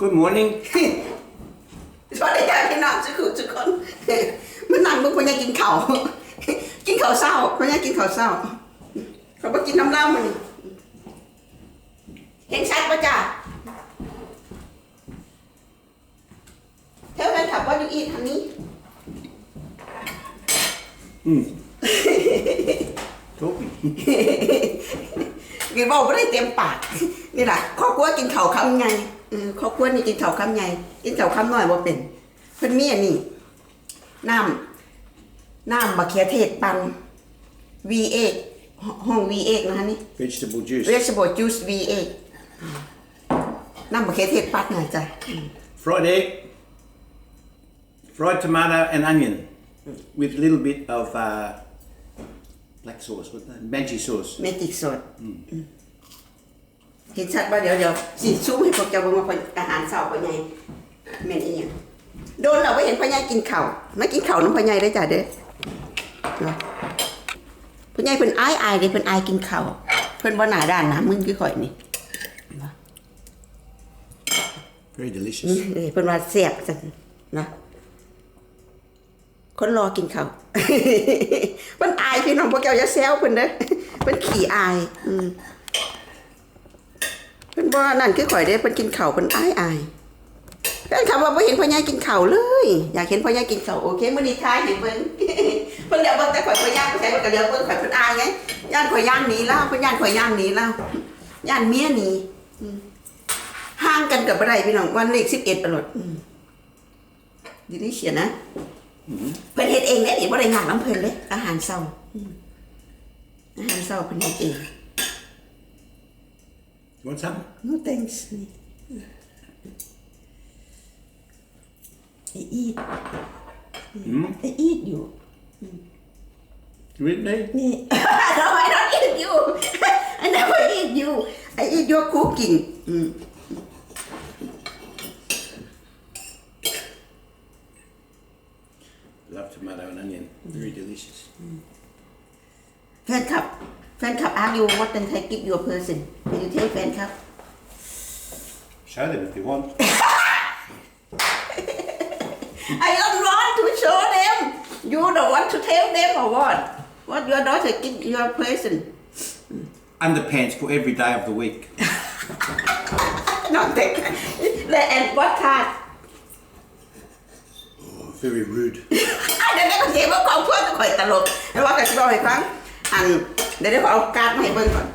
Good morning. สวัสดีค่ะพี่น้องทุกคนทุกคนมันนั่งมึงพญากินข้าวกินข้าวเศร้าพญากินข้าวเศร้า เขาบอกกินน้ำเหล้ามันเห็นชัดปะจ้ะเท่านั้นขับว่าอยู่อีทางนี้ Talking. กินบอกไม่ได้เต็มปาก นี่แหละครอบครัวกินข้าวคำไง เออครอบครัวนี่กินข้าวคำไงกินข้าวคำน้อยว่าเป็นเพิ่นมีอันนี้น้ำน้ำบะเขือเทศปัน V8 ห้อง V8 นะคะนี่ Vegetable juice. vegetable juice V8 น้ำบะเขือเทศปัดหน่อยจ้ะ Fried egg. Fried tomato and onion. With a little bit of uh, black sauce. What's that? Maggi sauce. เมจิกสด เห็นชัดว่าเดี๋ยวเดี๋ยวสิซูมให้พวกเจ้าเบิ่งว่าเพิ่นอาหารเช้าพ่อใหญ่แม่นอีหยังโดนเราไปเห็นพ่อใหญ่กินข้าวมากินข้าวน้ำพ่อใหญ่ได้อจ้ะเด้อเนาะพ่อใหญ่เพิ่นอายอายเด้เพิ่นอายกินข้าวเพิ่นบ่หน้าด้านนะมึงคือข่อยนี่ Very delicious. นี่เลยเพิ่นว่าแซ่บจังนะคนรอกินข้าว เพิ่นอายพี่น้องพวกแกอย่าแซวเพิ่นเด้อเพิ่นขี้อาย อืมเพิ่นบ่นั่นคือข่อยเด้เพิ่นกินข้าวเพิ่นอายอายเพิ่นคำว่าบ่เห็นพ่อใหญ่กินข้าวเลย อยากเห็นพ่อใหญ่กินข้าวโอเคมื้อนี้ทายให้เบิ่งเพิ่นเดี๋ยวเบิ่งแต่ข่อยพ่อย่างใส่เพิ่นก็เดี๋ยวเบิ่งข่อยเพิ่นอายไงย่านข่อยย่างหนีแล้วเพิ่นย่านข่อยย่างหนีแล้วย่านเมียหนีห่างกันกับอะไรพี่น้องวันเลขสิบเอ็ดตลอดดีนี่เชียนะเพิ่นเฮ็ดเองเด้นี่บ่ได้งานน้ำเพิ่นเลยอาหารเช้าอืมอาหารเช้าเพิ่นเฮ็ดเอง What's up? No thanks. I eat. Mm? I eat you. Mm. You eat me? no, I don't eat you. I never eat you. I eat your cooking. Mm. Love tomato and onion. Very delicious. Mm. Third cup. คลับ แฟนคลับ ask you what can I give your person Can you tell แฟนครับ Show them if you want. I don't want to show them. You don't want to tell them or what? What your daughter give your present? Underpants for every day of the week. Not that. And what card? Oh, very rude. อ่ะเดี๋ยวได้ก็เสียว่าของเพื่อนจะคอยตลกแล้วว่ากันสิบอกให้ฟัง อันเดี๋ยวได้เอาการ์ดมาให้เบิ่งก่อน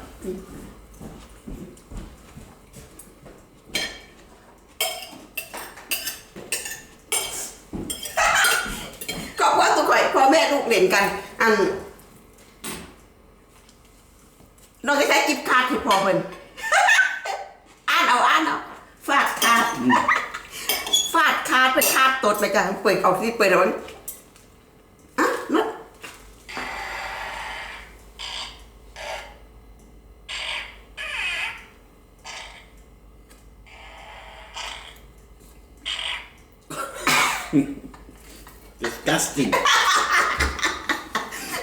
ก็ว่าตัวข่อยพ่อแม่ลูกเล่นกัน อันน้องจะใช้กิฟต์การ์ดให้พ่อเพิ่นอ่านเอาอ่านเอาฝากคาร์ดฟาดคาร์ดเป็นคาร์ดตดไปกันเปิดออกที่เปิดเอาไว้อะนัด Disgusting.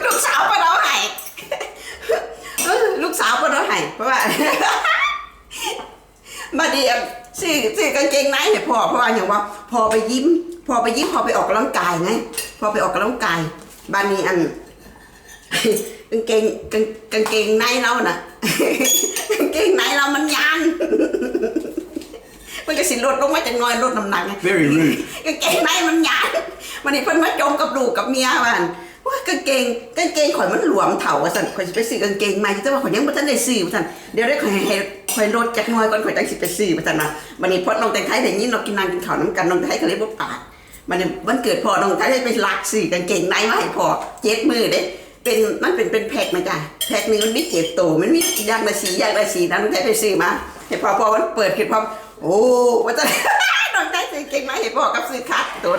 ลูกสาวเพิ่นเอาให้ลูกสาวเพิ่นเอาให้เพราะว่า มาเดียมซื้อซื้อกางเกงในให้พ่อเพราะว่าอย่างว่าพอไปยิ้ม พอไปยิ้มพอไปออกกำลังกายไงพอไปออกกำลังกายบ้านนี้อันกางเกงกางกางเกงในเราน่ะกางเกงในเรามันยาน มันก็สิลดลงมาจากหน้อยลดน้ำหนักไง Very rude. กางเกงในมันยานวันนี้เพิ่นมาจมกับลูกกับเมียว่าอั่นว่ากางเกงกางเกงข่อยมันหลวมเถ่าว่าซั่นข่อยสิไปซื้อกางเกงใหม่แต่ว่าข่อยยังบ่ทันได้ซื้อว่าซั่นเดี๋ยวได้ข่อยให้ข่อยลดจักหน่อยก่อนข่อยจังสิไปซื้อว่าซั่นนะวันนี้พอน้องแต่งไทยได้ยินเรากินนางกินข้าวนํกันน้องแต่งไทยก็เลยบ่ปากมันนี้วันเกิดพ่อน้องไทยได้ไปลักซื้อกางเกงในมาให้พ่อเจ็ดมือเด้เป็นมันเป็นเป็นแพ็คมาจ้ะแพ็คหนึงมันมีเจ็ดตัวมันมีอย่างละสีอย่างละสีนะน้องไทยไปซื้อมาให้พ่อพอมันเปิดขึ้นพร้อม โอ้ว่าซั่นน้องไทยซื้อเก่งมาให้พ่อกับซื้อคัดตัว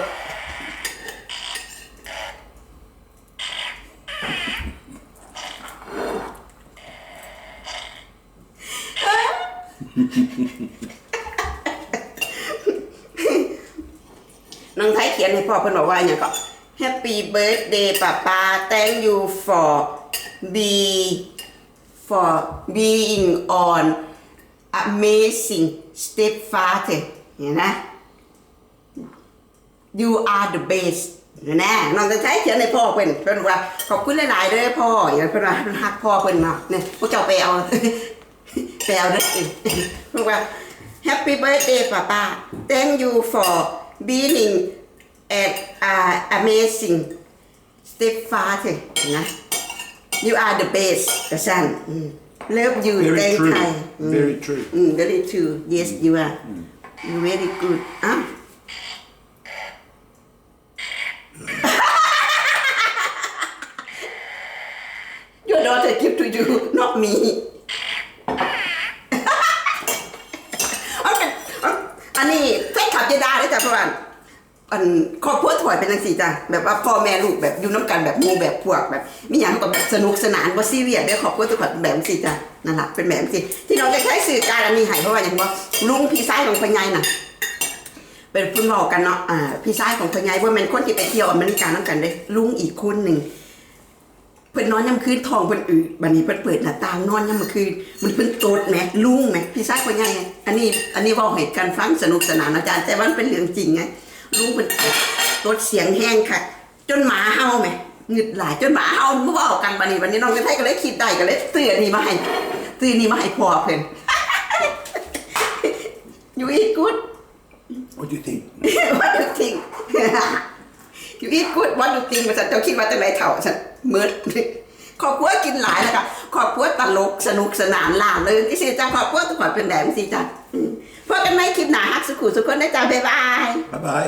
น้องไทยเขียนให้พ่อเพิ่นบอกว่าอย่างก็ Happy birthday ป้าป้า thank you for be for being on amazing stepfather เห็นนะ you are the best เห็นะน้องจะใช้เขียนในพ่อเพิ่นเพิ่นว่าขอบคุณหลายๆเด้อพ่ออย่างเพิ่นว่ารักพ่อเพิ่นเนาะเนี่ยพวกเจ้าไปเอาไปเอาเด้อเพิ่นว่า Happy birthday ป้าป้า Thank you for being at uh, amazing stepfather นะ You are the best กระสันอืม Love you Very thank true. you อืม Very true. อืม very true yes you are you very good อะ Your daughter give to you not me เอาเป็นเอาอันนี้แฟนคลับเจดาได้จ้ะเพราะว่า อันครอบครัวถอยเป็นจังซี่จ้ะแบบว่าพ่อแม่ลูกแบบอยู่น้ำกันแบบหมู่แบบพวกแบบมีหยังก็แบบสนุกสนานบ่ซีเรียสเด้อครอบครัวทุกคนเป็นแบบจังซี่จ้ะนั่นล่ะเป็นแบบจังซี่ที่เราจะใช้สื่อการอันนี้ให้เพราะว่าอย่างว่าลุงพี่ชายของพ่อใหญ่น่ะเป็นเพิ่นเว้ากันเนาะอ่าพี่ชายของพ่อใหญ่บ่แม่นคนที่ไปเที่ยวอเมริกานํกันเด้ลุงอีกคนหนึงเพิ่นนอนยามคืนทองเพิ่นอืดบัดนี้เพิ่นเปิดหน้าต่างนอนยามมื้อคืนมันเพิ่นโตดแหมลุงแหมพี่ชายคนใหญ่ไงอันนี้อันนี้เว้าให้กันฟังสนุกสนานอาจารย์แต่ว่ามันเป็นเรื่องจริงไง ลุงเพิ่นโตดเสียงแห้งค่ะ จนหมาเห่าแหมหงึดหลายจนหมาเห่าบ่เว้ากันบัดนี้บัดนี้น้องกันไทยก็เลยคิดได้ก็เลยซื้ออันนี้มาให้ซื้ออันนี้มาให้พ่อเพิ่น you eat good What do you think? what do you think you eat good what do you think ว่าฉันเจ้าคิดว่าจังไรเถ่าฉันเมิดครอบครัวกินหลายแล้วค่ะครอบครัวตลกสนุกสนานล่าเริงที่สิจ้าครอบครัวทุกคนเป็นแบบสิจ้า พบกันใหมคลิปหนาฮักสุขุสุขคนได้จ้าบ๊ายบาย บ๊ายบาย